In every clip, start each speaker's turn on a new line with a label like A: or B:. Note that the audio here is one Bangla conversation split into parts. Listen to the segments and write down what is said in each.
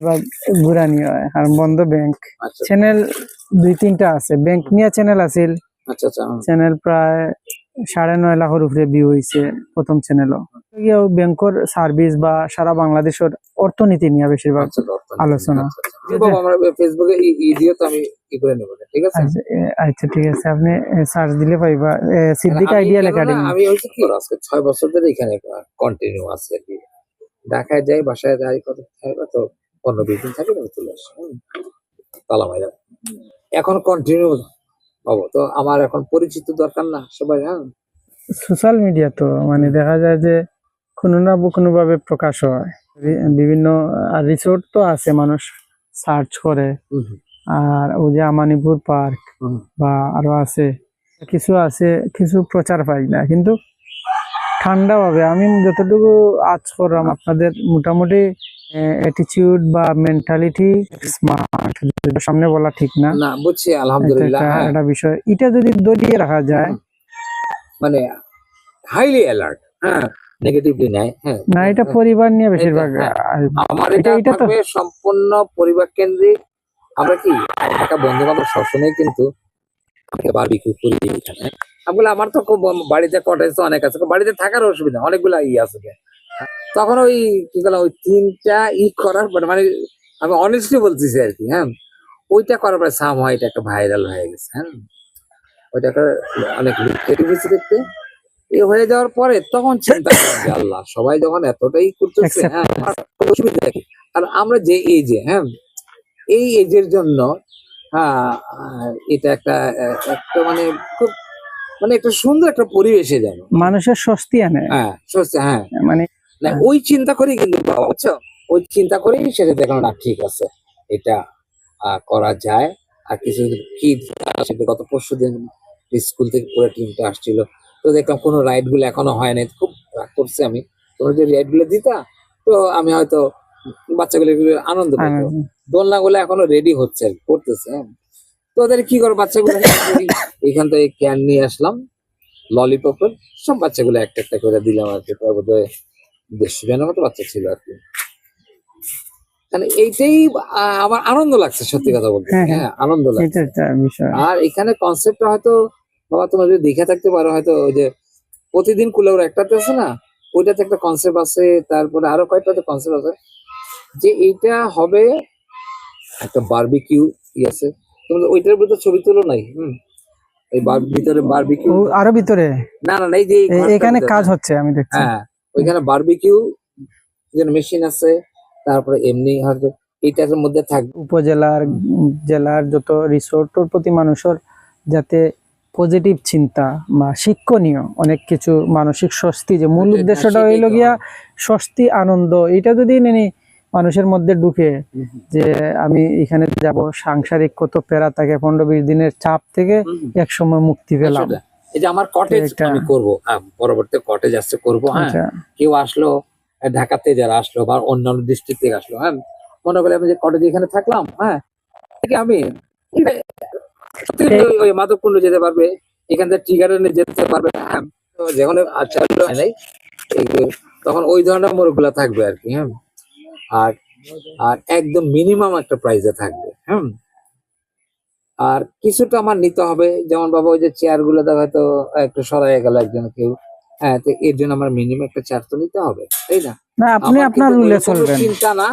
A: বা ঘুরানি হয় আর বন্ধ ব্যাংক
B: আচ্ছা।
A: চ্যানেল দুই তিনটা আছে। ব্যাংক নিয়ে চ্যানেল আছিল।
B: আচ্ছা আচ্ছা
A: চ্যানেল প্রায় সাড়ে নয় লাখের উপরে ভিউ হয়েছে প্রথম চ্যানেলও ব্যাংকর সার্ভিস বা সারা বাংলাদেশের অর্থনীতি নিয়ে বেশিরভাগ আলোচনা।
B: ফেসবুকে আমি ঠিক আছে?
A: আচ্ছা ঠিক আছে। আপনি সার্চ দিলে পাইবা। সিদ্দিক
B: আমি
A: আইডিয়াল একাডেমি
B: আমি হচ্ছে কি আজকে ছয় বছর ধরে এখানে কন্টিনিউ আছে ঢাকায় যাই বাসায় যাই কত থাকবে তো পনেরো বিশ দিন থাকি তারপর চলে আসি। তালা মাইরা এখন কন্টিনিউ পাবো তো আমার এখন পরিচিত দরকার না সবাই হ্যাঁ?
A: সোশ্যাল মিডিয়া তো মানে দেখা যায় যে কোনো না কোনো ভাবে প্রকাশ হয়। বিভিন্ন রিসোর্ট তো আছে মানুষ সার্চ করে। আর ওই যে আমানিপুর পার্ক বা আরও আছে। কিছু আছে কিছু প্রচার পাই না কিন্তু ঠান্ডা হবে। আমি যতটুকু আজ করলাম আপনাদের মোটামুটি অ্যাটিটিউড বা মেন্টালিটি স্মার্ট সামনে বলা ঠিক না।
B: না বুঝছি আলহামদুলিল্লাহ
A: একটা-
B: হ্যাঁ।
A: বিষয়। এটা যদি দলিয়ে রাখা যায়
B: মানে হাইলি অ্যালার্ট হ্যাঁ নেগেটিভলি নাই হ্যাঁ।
A: না এটা পরিবার নিয়ে বেশিরভাগ
B: হ্যাঁ। আমার
A: এটা-
B: এটা
A: এটা তো-
B: সম্পূর্ণ পরিবার কেন্দ্রিক। আমরা কি একটা বন্ধু বান্ধব সবসময় কিন্তু বারবিকিউ করি এখানে। আমার তো খুব বাড়িতে কটেজ তো অনেক আছে বাড়িতে থাকার অসুবিধা অনেকগুলো ই আছে। তখন ওই কি বললাম ওই তিনটা ই করার পরে মানে আমি অনেস্টলি বলতেছি আর কি হ্যাঁ? ওইটা করার পরে সাম হয় এটা একটা ভাইরাল হয়ে গেছে হ্যাঁ? ওইটা একটা অনেক লুকেটিভ হয়েছে দেখতে। এ হয়ে যাওয়ার পরে তখন চিন্তা যে আল্লাহ সবাই যখন এতটাই করতেছে হ্যাঁ আর অসুবিধা কি আর আমরা যে এজে হ্যাঁ এই এজের জন্য হ্যাঁ এটা একটা একটা মানে খুব মানে একটা সুন্দর একটা পরিবেশে যেন।
A: মানুষের স্বস্তি আনে।
B: হ্যাঁ সত্যি হ্যাঁ।
A: মানে
B: না ওই চিন্তা করেই কিন্তু বাবা বুঝছ? ওই চিন্তা করেই সেটা দেখলাম না ঠিক আছে এটা করা যায়। আর কিছু কি গত পরশু দিন স্কুল থেকে পুরো টিমটা আসছিল। তো দেখলাম কোনো রাইডগুলো এখনও হয় নাই। খুব রাগ করছি আমি। তোমরা যদি রাইডগুলো দিতা তো আমি হয়তো বাচ্চাগুলো আনন্দ পেত
A: আনন্দ।
B: দোলনা গুলো এখনও রেডি হচ্ছে আর কি, করতেছে হ্যাঁ। তো ওদের কি করে বাচ্চাগুলো এখান থেকে ক্যান নিয়ে আসলাম ললিপপের সব বাচ্চাগুলো একটা একটা করে দিলাম আর কি তার দেড়শো জনের মতো বাচ্চা ছিল আর কি। মানে এইটাই আমার আনন্দ লাগছে সত্যি কথা বলতে।
A: হ্যাঁ, হ্যাঁ।
B: হ্যাঁ আনন্দ লাগছে। আর এখানে কনসেপ্টটা হয়তো বাবা তোমরা যদি দেখে থাকতে পারো হয়তো ওই যে প্রতিদিন কুলের একটাতে আছে না ওইটাতে একটা কনসেপ্ট আছে তারপরে আরও কয়েকটাতে কনসেপ্ট আছে। যে এইটা হবে একটা বারবিকিউ ই আছে। তোমরা ওইটার ভিতরে ছবি তুলো নাই? হুম। এই বার ভিতরে বারবিকিউ
A: আরও ভিতরে?
B: না না এই যে
A: এখানে কাজ হচ্ছে আমি দেখছি।
B: হ্যাঁ। ওইখানে বারবিকিউ যেন মেশিন আছে তারপরে এমনি হয়তো এইটার মধ্যে থাকবে
A: উপজেলার জেলার যত রিসোর্টের প্রতি মানুষের যাতে পজিটিভ চিন্তা বা শিক্ষণীয় অনেক কিছু মানসিক স্বস্তি যে মূল উদ্দেশ্যটা হইল গিয়া স্বস্তি আনন্দ এটা যদি নেনি মানুষের মধ্যে ঢুকে যে আমি এখানে যাব সাংসারিক কত প্যারা থাকে পনেরো বিশ দিনের চাপ থেকে
B: হুম।
A: এক সময় মুক্তি পেলাম।
B: এই যে আমার কটেজ আমি করব। হ্যাঁ পরবর্তী কটেজ আসছে করব হ্যাঁ।
A: আচ্ছা।
B: কেউ আসলো ঢাকাতে যারা আসলো বা অন্যান্য ডিস্ট্রিক্ট থেকে আসলো হ্যাঁ। মনে করি আমি যে কটেজ এখানে থাকলাম হ্যাঁ। আমি ওই- মাধবকুণ্ড যেতে পারবে এখান থেকে টি গার্ডেনে যেতে পারবে হ্যাঁ। যখন আচ্ছা নাই। তখন ওই ধরনের মোড়গুলা থাকবে আর কি হ্যাঁ। আর আর একদম মিনিমাম একটা প্রাইসে থাকবে হ্যাঁ। আর কিছুটা আমার নিতে হবে। যেমন বাবা ওই যে চেয়ারগুলো হয়তো একটু সরাই গেল একজন কেউ। হ্যাঁ তো এর জন্য আমার মিনিমাম একটা চেয়ার তো নিতে হবে তাই না?
A: না আপনি আপনার রুলে চলবেন।
B: চিন্তা না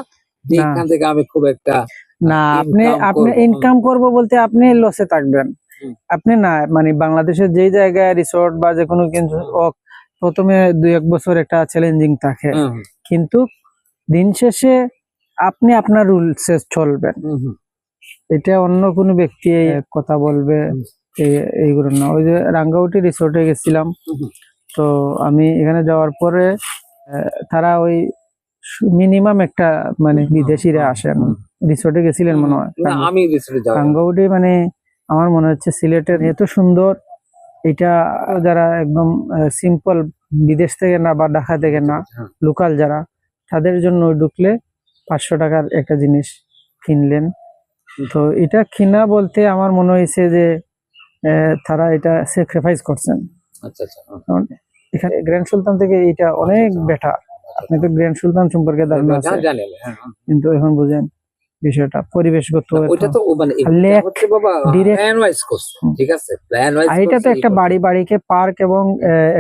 B: যে এখান থেকে আমি খুব একটা
A: না আপনি আপনি ইনকাম করব বলতে আপনি লসে থাকবেন। আপনি না মানে বাংলাদেশের যেই জায়গায় রিসোর্ট বা যে কোনো কিছু হোক, প্রথমে দুই এক বছর একটা চ্যালেঞ্জিং থাকে। কিন্তু দিন শেষে আপনি আপনার রুলসে চলবেন। এটা অন্য কোনো ব্যক্তি এই কথা বলবে এইগুলো না ওই যে রাঙ্গাউটি রিসোর্টে গেছিলাম। তো আমি এখানে যাওয়ার পরে তারা ওই মিনিমাম একটা মানে বিদেশিরা আসেন। রিসোর্টে গেছিলেন মনে হয়।
B: আমি
A: টাঙ্গাউটি মানে আমার মনে হচ্ছে সিলেটের এত সুন্দর। এটা যারা একদম সিম্পল বিদেশ থেকে না বা ঢাকা থেকে না
B: হ্যাঁ,
A: লোকাল যারা তাদের জন্য ঢুকলে পাঁচশো টাকার একটা জিনিস কিনলেন। তো এটা কিনা বলতে আমার মনে হয়েছে যে তারা এটা স্যাক্রিফাইস করছেন
B: আচ্ছা আচ্ছা
A: কারণ এখানে গ্র্যান্ড সুলতান থেকে এটা অনেক
B: আচ্ছা।
A: বেটার আপনি তো গ্র্যান্ড সুলতান সম্পর্কে ধারণা আছে
B: হ্যাঁ, হ্যাঁ।
A: কিন্তু এখন বুঝেন বিষয়টা পরিবেশগত
B: ওইটা তো মানে এটা
A: লেক,
B: বাবা প্ল্যান ওয়াইজ করছে ঠিক আছে? প্ল্যান ওয়াইজ
A: এটা তো একটা বাড়ি বাড়িকে পার্ক এবং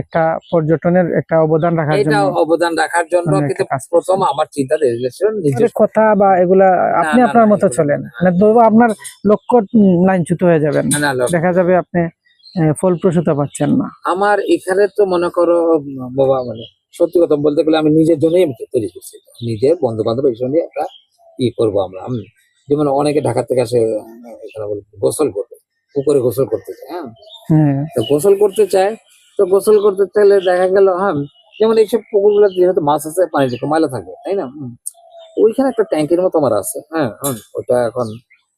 A: একটা পর্যটনের একটা অবদান রাখার
B: এটা
A: জন্য।
B: অবদান রাখার জন্য
A: মানে
B: কিন্তু প্রথম আমার চিন্তা নিজের
A: কথা বা এগুলা আপনি আপনার মতো চলেন।
B: না।
A: না ধরবো আপনার লক্ষ্য লাইনচ্যুত হয়ে যাবেন। দেখা যাবে আপনি ফলপ্রসূতা পাচ্ছেন না।
B: আমার এখানে তো মনে করো বাবা মানে সত্যি কথা বলতে গেলে আমি নিজের জন্যই তৈরি করছি। নিজের বন্ধু বান্ধব এই সঙ্গে একটা ই করব আমরা। হুম। যেমন অনেকে ঢাকা থেকে আসে গোসল করতে পুকুরে গোসল করতে চায় হ্যাঁ?
A: হ্যাঁ।
B: তো গোসল করতে চায় তো গোসল করতে চাইলে দেখা গেল হ্যাঁ যেমন এইসব পুকুর পুকুরগুলো যেহেতু মাছ আছে পানি একটু ময়লা থাকে তাই না? ওইখানে একটা ট্যাঙ্কের মতো আমার আছে হ্যাঁ ওটা এখন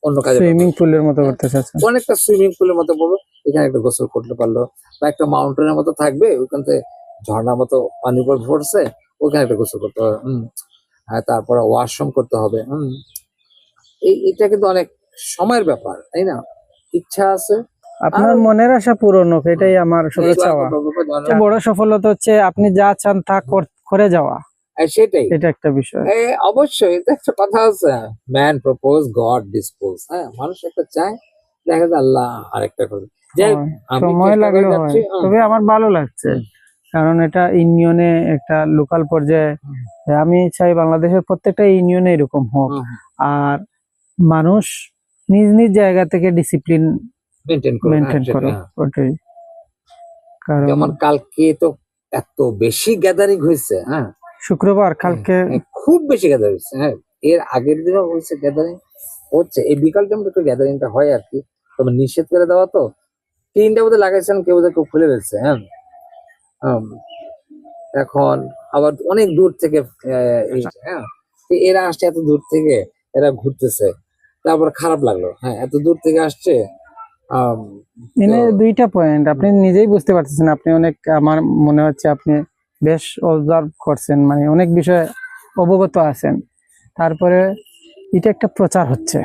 B: অন্য কাজে
A: সুইমিং পুলের মতো করতে চাচ্ছেন
B: অনেকটা সুইমিং পুলের মতো পড়বে এখানে একটা গোসল করতে পারল বা একটা মাউন্টেনের মতো থাকবে ওইখান থেকে ঝর্ণার মতো পানি পর পড়ছে ওখানে একটা গোসল করতে হবে হম আর তারপরে ওয়াশরুম করতে হবে। হম। এই এটা কিন্তু অনেক সময়ের ব্যাপার তাই না? ইচ্ছা আছে।
A: আপনার মনের আশা পূরণ হোক এটাই আমার সবচেয়ে চাওয়া বড় সফলতা হচ্ছে আপনি যা চান তা কর- যাওয়া।
B: হ্যাঁ, সেটাই।
A: এটা একটা বিষয়।
B: এ, অবশ্যই এটা একটা কথা আছে। ম্যান প্রপোজ গড ডিসপোজ হ্যাঁ মানুষ একটা চায় দেখা যায় আল্লাহ আরেকটা করে। যাই হোক,
A: হয়,
B: আমি
A: সময় হয়।
B: হুম।
A: তবে আমার ভালো লাগছে। কারণ এটা ইউনিয়নে একটা লোকাল পর্যায়ে। আমি চাই বাংলাদেশের প্রত্যেকটা ইউনিয়নে এরকম হোক। আর মানুষ নিজ নিজ জায়গা থেকে ডিসিপ্লিন
B: মেনটেন করে
A: মেনটেন
B: হ্যাঁ, হ্যাঁ।
A: ওটাই। কারণ
B: যেমন কালকে তো এত বেশি গ্যাদারিং হয়েছে হ্যাঁ।
A: শুক্রবার কালকে
B: হ্যাঁ, খুব বেশি গ্যাদারিং হয়েছে হ্যাঁ। এর আগের দিনও হয়েছে গ্যাদারিং হচ্ছে। এই বিকাল টাইমটা একটু গ্যাদারিংটা হয় আর কি। তবে নিষেধ করে দেওয়া তো। তিনটা বোধহয় লাগাইছেন কেউ কেউ খুলে ফেলছে হ্যাঁ। এখন আবার অনেক দূর থেকে হ্যাঁ? এরা আসছে এত দূর থেকে এরা ঘুরতেছে। তারপর খারাপ লাগল হ্যাঁ এত দূর থেকে আসছে
A: এনে দুইটা পয়েন্ট আপনি নিজেই বুঝতে পারতেছেন আপনি অনেক আমার মনে হচ্ছে আপনি বেশ অবজার্ভ করছেন মানে অনেক বিষয়ে অবগত আছেন। তারপরে এটা একটা প্রচার হচ্ছে।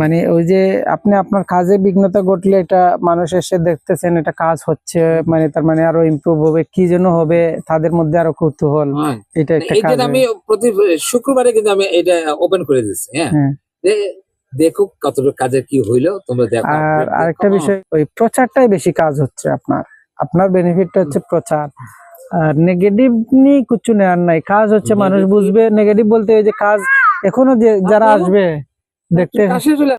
A: মানে ওই যে আপনি আপনার কাজে বিঘ্নতা ঘটলে এটা মানুষ এসে দেখতেছেন এটা কাজ হচ্ছে মানে তার মানে আরও ইমপ্রুভ হবে কি যেন হবে তাদের মধ্যে আরও কৌতূহল এটা একটা কাজ
B: আমি প্রতি শুক্রবারে কিন্তু আমি এটা ওপেন করে দিচ্ছি হ্যাঁ।
A: হ্যাঁ।
B: যে দেখুক কতটুকু কাজের কি হইল তোমরা দেখো।
A: আর আরেকটা বিষয় ওই প্রচারটাই বেশি কাজ হচ্ছে আপনার। আপনার বেনিফিটটা হচ্ছে প্রচার। আর নেগেটিভ নিয়ে কিছু নেওয়ার নাই কাজ হচ্ছে মানুষ বুঝবে নেগেটিভ বলতে ওই যে কাজ এখনও যে যারা আসবে দেখতে